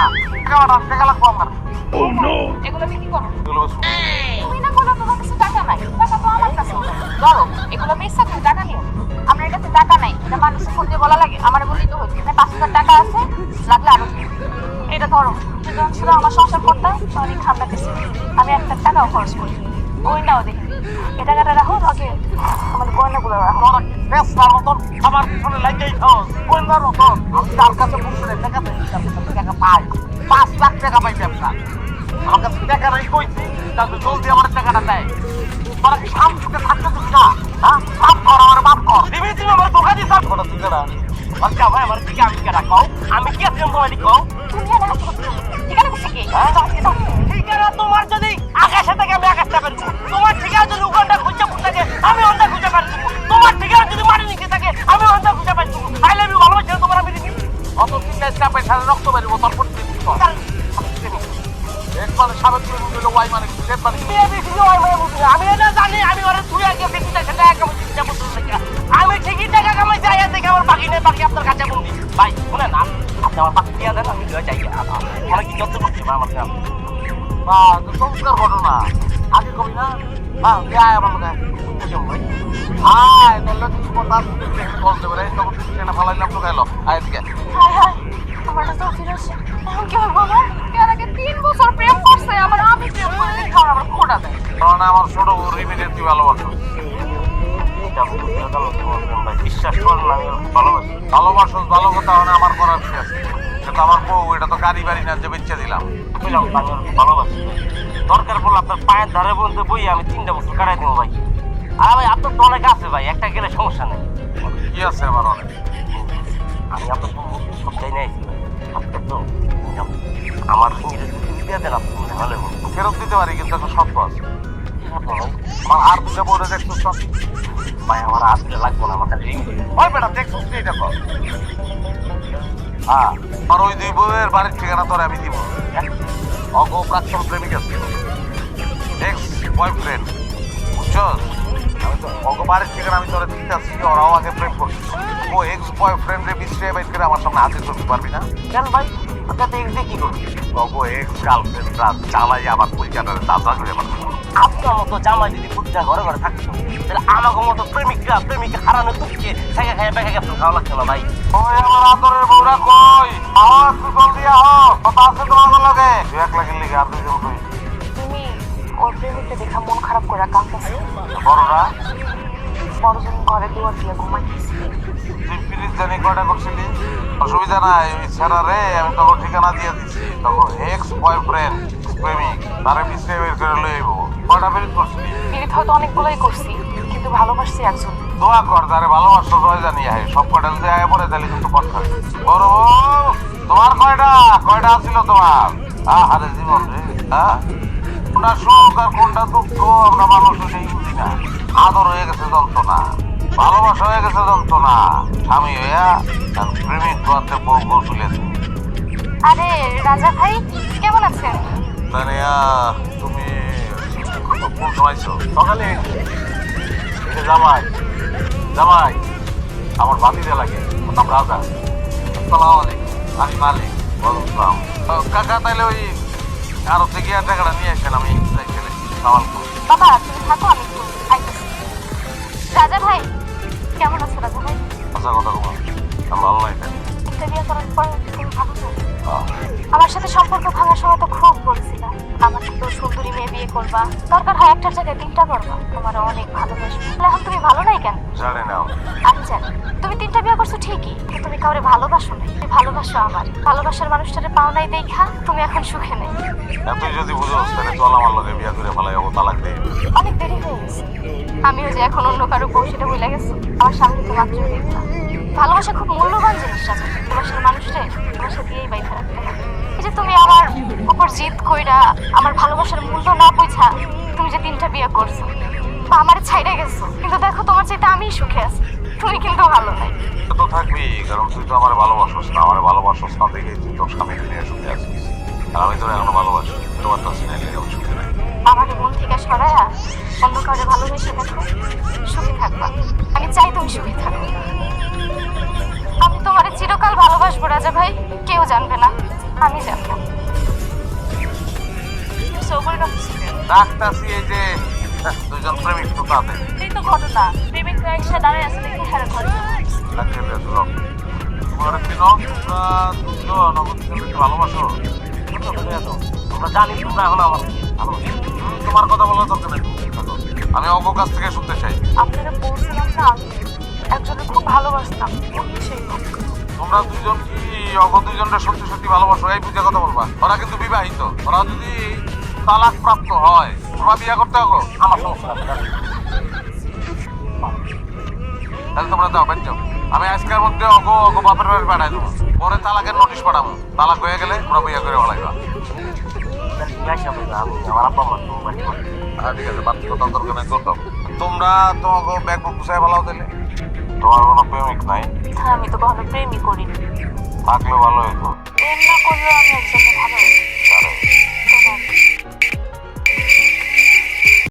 না টাকা টাকা আমার করো বলো তোমার কাছে টাকা নাই টাকা তো আমার কাছে ধরো এগুলো বেচা তুমি টাকা নিও আমার কাছে টাকা নাই এটা মানুষের ফোন দিয়ে বলা লাগে আমার বলেই তো পাঁচ হাজার টাকা আছে লাগলে আরও। এটা ধরো যখন ছিল আমার সংসার করতাম অনেক গেছে আমি একটা টাকাও খরচ করি গয়নাও দেখি এ টাকাটা রাখো আগে আমার গয়নাগুলো রাখো পেশার মতন আমার পিছনে থাও গোয়েন্দার মতন আমি তার কাছে বলতে টাকা টাকা পাই। পাঁচ লাখ টাকা পাই ব্যবসা। আমার কাছে টাকা নাই কইছি তাহলে জলদি আমার টাকাটা দেয়। তোরা কি সাম সুখে থাকতে দিস না? হ্যাঁ? সাম কর আমার বাপ কর। দিবি তুমি আমার দোকান সাম করা তুই না। আর কা ভাই আমার দিকে আমি কেনা কও? আমি কি আছি তোমার কও? তুমি থেকে যাও থেকে দাও ঠিকানা তোমার যদি আকাশে আমার বাকি আপনার কাছে বন্দি ভাই শুনে না আপনি আমার বাকি দিয়ে দেন আমি দিয়ে যাই। অনেক কি যত করছি আমার কাছে বা চমৎকার ঘটনা। আগে কবি না? বা আয় আমার লোকে আয় তাহলে কিছু কথা কল দেবে রে তখন ট্রেনে ফালাইলাম তো গেল আয় এদিকে। হায় হায় আমার তো ফিরে আসে এখন কি হবে বাবা এর আগে তিন বছর প্রেম করছে আমার আমি প্রেম করে। দেখি আমার খোটা দেয়। কারণ আমার ছোট তুই ভালোবাসো। বিশ্বাস কর না আমি ভালোবাসি ভালোবাসো ভালো কথা মানে আমার করার কি আছে সেটা আমার বউ এটা তো গাড়ি বাড়ি না যে বেচে দিলাম বুঝলাম ভালোবাসি দরকার পড়লে আপনার পায়ের ধারে বলতে বই আমি তিনটা বছর কাটাই দেবো ভাই আর ভাই আপনার তো অনেক আছে ভাই একটা গেলে সমস্যা নেই কি আছে আমার অনেক আমি আপনার সব চাই নাই আপনার তো আমার সঙ্গে দিয়ে দেন আপনি তাহলে ফেরত দিতে পারি কিন্তু একটা শর্ত আছে। আর দুটো বলে দেখছ সব? ভাই, আমার আর দুটো লাগবে না, আমার রিং ওই বেটা দেখছ কি দেখো? হ্যাঁ আর ওই দুই বউয়ের বাড়ির ঠিকানা তোর আমি দিব। অগ প্রাক্তন প্রেমিক আছে। এক্স বয়ফ্রেন্ড বুঝছস আমি তো অগ বাড়ির ঠিকানা আমি তোরা দিতে আসছি ওরাও আগে প্রেম করছে ও এক্স বয়ফ্রেন্ডে মিস্ট্রি বাইট করে আমার সামনে হাজির করতে পারবি না। কেন ভাই? আপনার এক্স দিয়ে কি করবি? অগ এক্স গার্লফ্রেন্ড রাত চালাই আমার পরিচালনার তাজা করে আমার আপনার মতো জামাই যদি বুদ্ধা ঘরে ঘরে থাকতো তাহলে আমাকে মতো প্রেমিকরা, প্রেমিকা হারানো তুককে থেকে খাই বেঁকে গেছে। খাওয়া লাগছে না ভাই। ওই আমার আদরের বউরা কই? আওয়াজ জল দিয়া হ কথা আছে তোমার লগে। এক লাখের লিগে আর দুজন ওর প্রেমিকটা দেখা মন খারাপ করে কাঁদতেছে। বড়রা বড়জন ঘরে দুয়ার দিয়ে ঘুমাইতেছে ফ্রিজ জানি কয়টা করছিলি অসুবিধা নাই ওই ছেড়া রে আমি তখন ঠিকানা দিয়ে দিচ্ছি তখন এক্স বয়ফ্রেন্ড প্রেমিক তারে মিশে বের করে লই আইব? কয়টা ফ্রিজ করছিলি পীড়িত হয়তো অনেকগুলোই করছি কিন্তু ভালোবাসছি একজন। দোয়া কর তারে ভালোবাসো রয় জানি আহে সব কয়টা যদি আয় পরে তাহলে কিন্তু কথা বড় বউ, তোমার কয়টা? কয়টা আছিল তোমার? আহারে জীবন রে হ্যাঁ? কোনটা সুখ আর কোনটা দুঃখ আমরা মানুষ সেই বুঝি না। আদর হয়ে গেছে যন্ত্রণা ভালোবাসা হয়ে গেছে যন্ত্রণা। স্বামী হইয়া আর প্রেমিক দোয়াতে বউ তুলেছে। আরে রাজা ভাই কেমন আছেন? তানিয়া তুমি কোন শোনাইছো সকালে? জামাই জামাই আমার বাতিতে লাগে। নাম রাজা। আসসালামু আলাইকুম। আমি মালিক ওয়ালাইকুম কাকা তাইলে ওই আরও থেকে আর টাকাটা নিয়ে আসেন আমি ছেলে সামাল করব। বাবা তুমি থাকো আমি একটু আইতেছি। রাজা ভাই কেমন আছো রাজা ভাই? আচ্ছা কথা বলো আমি ভালো নাই তাই একটা বিয়ে করার পরে তুমি ভালো আমার সাথে সম্পর্ক ভাঙার সময় তো খুব বলছিলাম। আমার সাথে বিয়ে করবা। দরকার হয় একটার জায়গায় তিনটা করবা। তোমার অনেক ভালোবাসবো। তাহলে এখন তুমি ভালো নাই কেন? জানি না। আমি জানি তুমি তিনটা বিয়ে করছ ঠিকই কিন্তু তুমি কাউরে ভালোবাসো না তুমি ভালোবাসো আমার। ভালোবাসার মানুষটারে পাও নাই দেখা তুমি এখন সুখে নেই। এতই যদি বুঝো তাহলে চল আমার লগে বিয়া করে ফেলাই ও তালাক দিবি। অনেক দেরি হয়ে গেছে। আমিও যে এখন অন্য কারও বউ সেটা ভুলে গেছে। আমার সামনে তো মাত্র ভালোবাসা খুব মূল্যবান জিনিস আছে। ভালোবাসার মানুষটাই ভালোবাসা দিয়েই বাইতে রাখতে হবে এই যে তুমি আমার উপর জিদ কইরা আমার ভালোবাসার মূল্য না বুঝা তুমি যে তিনটা বিয়ে করছ বা আমার ছাইড়ে গেছো কিন্তু দেখো তোমার চাইতে আমিই সুখে আছি তুমি কিন্তু ভালো নাই। তো থাকবি কারণ তুই তো আমার ভালোবাসোস না আমার ভালোবাসোস না দেখেই তুই তোর স্বামী নিয়ে সুখে আছিস। আর আমি তোর এখনও ভালোবাসি তোমার তো লেগে আমি সুখে নাই। আমার মন থেকে সরায়া অন্য কাউরে ভালোবেসে দেখো সুখী থাকবা। আমি চাই তুমি সুখী থাকো। চিরকাল ভালোবাসবো রাজা ভাই কেউ জানবে না আমি জানব। ডাক্তারছি এই যে দুজন প্রেমিক তো তাতে এই তো ঘটনা প্রেমিকরা এসে দাঁড়ায় আছে দেখে হ্যাঁ তোমার চিনো তোমরা দুজন অবশ্যই ভালোবাসো। আমরা জানি তোমরা এখন আমার তোমার কথা নেই। আমি অঙ্ক কাছ থেকে শুনতে চাই। আপনারা বলছিলাম না খুব ভালোবাসতাম সেই তোমরা দুজন কি অঙ্ক দুজনটা সত্যি সত্যি ভালোবাসো? এই বুঝে কথা বলবা। ওরা কিন্তু বিবাহিত। ওরা যদি তালাক প্রাপ্ত হয়, তোমরা বিয়ে করতে হবে আমার তাহলে তোমরা যাও বেঞ্চ আমি আজকের মধ্যে অঙ্ক অঙ্ক বাপের বাড়ি পাঠাই দেবো। পরে তালাকের নোটিশ পাঠাবো। তালাক হয়ে গেলে তোমরা বিয়ে করে ভালাইবা হ্যাঁ ঠিক আছে বাচ্চা তোমরা তোমাকে ব্যাগ গুছাই ভালো দিলে তোমার কোনো প্রেমিক নাই। হ্যাঁ আমি তো কখনো প্রেমই করিনি থাকলে ভালো হতো প্রেম না করলেও আমি একজনকে ভালোবাসি।